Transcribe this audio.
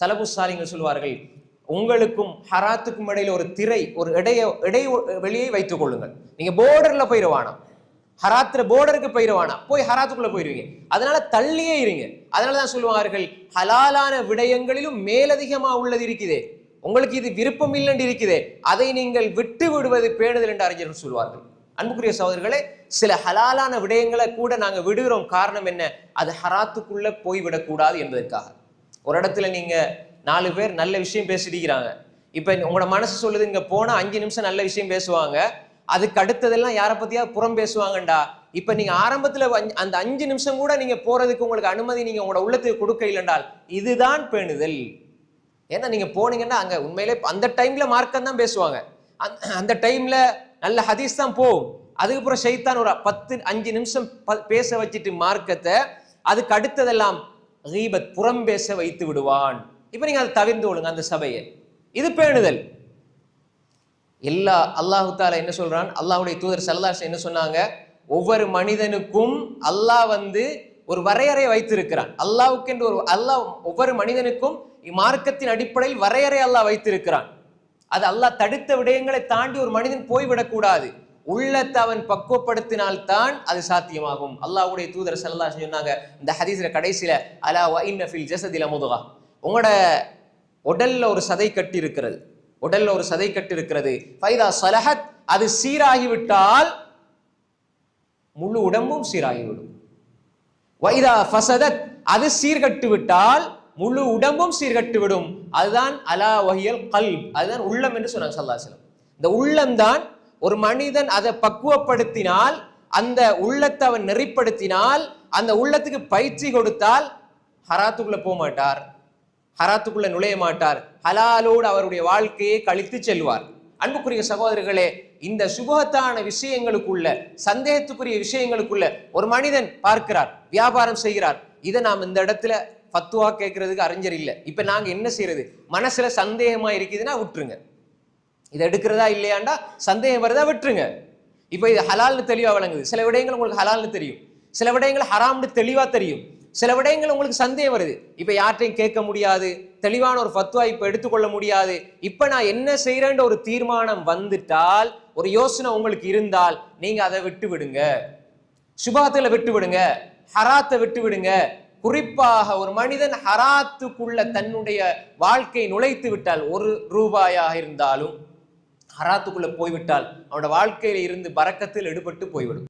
சலபு சொல்வார்கள் உங்களுக்கும் ஹராத்துக்கும் இடையில ஒரு திரை ஒரு இடைய இடை வெளியை வைத்துக் கொள்ளுங்கள். நீங்க போர்டர்ல போயிடுவானா ஹராத்துல போர்டருக்கு போயிடுவானா போய் ஹராத்துக்குள்ள போயிருவீங்க. அதனால தள்ளியே இருங்க. அதனாலதான் சொல்லுவார்கள் ஹலாலான விடயங்களிலும் மேலதிகமா உள்ளது இருக்குதே உங்களுக்கு இது விருப்பம் இல்லைன்னு இருக்குதே அதை நீங்கள் விட்டு விடுவது பேணுதல் என்று அறிஞர்கள் சொல்வார்கள் அன்புக்குரிய சகோதரர்களே சில ஹலாலான விடயங்களை கூட நாங்கள் விடுகிறோம். காரணம் என்ன? அது ஹராத்துக்குள்ள போய்விடக்கூடாது என்பதற்காக. ஒரு இடத்துல நீங்க நாலு பேர் நல்ல விஷயம் பேசிருக்கிறாங்க இப்ப உங்களோட மனசு சொல்லுது இங்க போனா அஞ்சு நிமிஷம் நல்ல விஷயம் பேசுவாங்க. அதுக்கு அடுத்ததெல்லாம் யாரை பத்தியா புறம் பேசுவாங்கண்டா? இப்ப நீங்க ஆரம்பத்துல அந்த அஞ்சு நிமிஷம் கூட நீங்க போறதுக்கு உங்களுக்கு அனுமதி நீங்க உங்களோட உள்ளத்துக்கு கொடுக்க இல்லைன்றால் இதுதான் பேணுதல். ஏன்னா நீங்க போனீங்கன்னா அங்க உண்மையிலே அந்த டைம்ல மார்க்கம் தான் பேசுவாங்க. அந்த- அந்த டைம்ல நல்ல ஹதீஸ் தான் போகும். அதுக்கப்புறம் ஷைத்தான் ஒரு பத்து அஞ்சு நிமிஷம் ப- பேச வச்சுட்டு மார்க்கத்தை அதுக்கு அடுத்ததெல்லாம் கீபத் புறம் பேச வைத்து விடுவான். இப்ப நீங்க அதை தவிர்ந்து விடுங்க அந்த சபையை. இது பேணுதல். எல்லா அல்லாஹு தாலா என்ன சொல்றான்? அல்லாஹ்வுடைய தூதர் சல்லல்லாஹு என்ன சொன்னாங்க? ஒவ்வொரு மனிதனுக்கும் அல்லாஹ் வந்து ஒரு வரையறை வைத்திருக்கிறான். அல்லாஹ்வுக்கென்று ஒரு அல்லாஹ் ஒவ்வொரு மனிதனுக்கும் மார்க்கத்தின் அடிப்படையில் வரையறை அல்லாஹ் வைத்திருக்கிறான். அது அல்லாஹ் தடுத்த விடயங்களை தாண்டி ஒரு மனிதன் போய்விடக்கூடாது. உள்ளத்தை அவன் பக்குவப்படுத்தினால் தான் அது சாத்தியமாகும். அல்லாஹ்வுடைய தூதர் செல்லா சொன்னாங்க இந்த ஹதீஸ்ல கடைசியில அலா வைன் இன்ன ஃபில் முதுகா. உங்களோட உடல்ல ஒரு சதை கட்டி இருக்கிறது உடல்ல ஒரு சதை கட்டு இருக்கிறது ஃபைதா சலஹத் அது சீராகிவிட்டால் முழு உடம்பும் சீராகிவிடும். வைதா ஃபசதத் அது சீர்கட்டு விட்டால் முழு உடம்பும் சீர்கட்டு விடும் அதுதான் அலா வஹியல் கல் அதுதான் உள்ளம் என்று சொன்னாங்க சல்லாசலம் இந்த உள்ளம் தான் ஒரு மனிதன் அதை பக்குவப்படுத்தினால் அந்த உள்ளத்தை அவன் நெறிப்படுத்தினால் அந்த உள்ளத்துக்கு பயிற்சி கொடுத்தால் ஹராத்துக்குள்ள போக மாட்டார். ஹராத்துக்குள்ள நுழைய மாட்டார். ஹலாலோடு அவருடைய வாழ்க்கையை கழித்து செல்வார். அன்புக்குரிய சகோதரர்களே இந்த சுபகத்தான விஷயங்களுக்குள்ள சந்தேகத்துக்குரிய விஷயங்களுக்குள்ள ஒரு மனிதன் பார்க்கிறார் வியாபாரம் செய்கிறார். இதை நாம் இந்த இடத்துல ஃபத்துவா கேட்கறதுக்கு அறிஞர் இல்லை. இப்ப நாங்க என்ன செய்யறது? மனசுல சந்தேகமா இருக்குதுன்னா விட்டுருங்க. இதை எடுக்கிறதா இல்லையாண்டா சந்தேகம் வருதா விட்டுருங்க. இப்போ இது ஹலால்னு தெளிவாக விளங்குது. சில விடயங்கள் உங்களுக்கு ஹலால்னு தெரியும். சில விடயங்கள் ஹராம்னு தெளிவாக தெரியும். சில விடயங்கள் உங்களுக்கு சந்தேகம் வருது. இப்போ யார்ட்டையும் கேட்க முடியாது. தெளிவான ஒரு ஃபத்வா இப்போ எடுத்துக்கொள்ள முடியாது. இப்போ நான் என்ன செய்கிறேன்ற ஒரு தீர்மானம் வந்துட்டால் ஒரு யோசனை உங்களுக்கு இருந்தால் நீங்கள் அதை விட்டு விடுங்க. சுபாத்தில் விட்டு விடுங்க. ஹராத்தை விட்டு விடுங்க. குறிப்பாக ஒரு மனிதன் ஹராத்துக்குள்ள தன்னுடைய வாழ்க்கை நுழைத்து விட்டால் ஒரு ரூபாயாக இருந்தாலும் ஹராத்துக்குள்ளே போய்விட்டால் அவனோட வாழ்க்கையில் இருந்து பறக்கத்தில் எடுபட்டு போய்விடும்.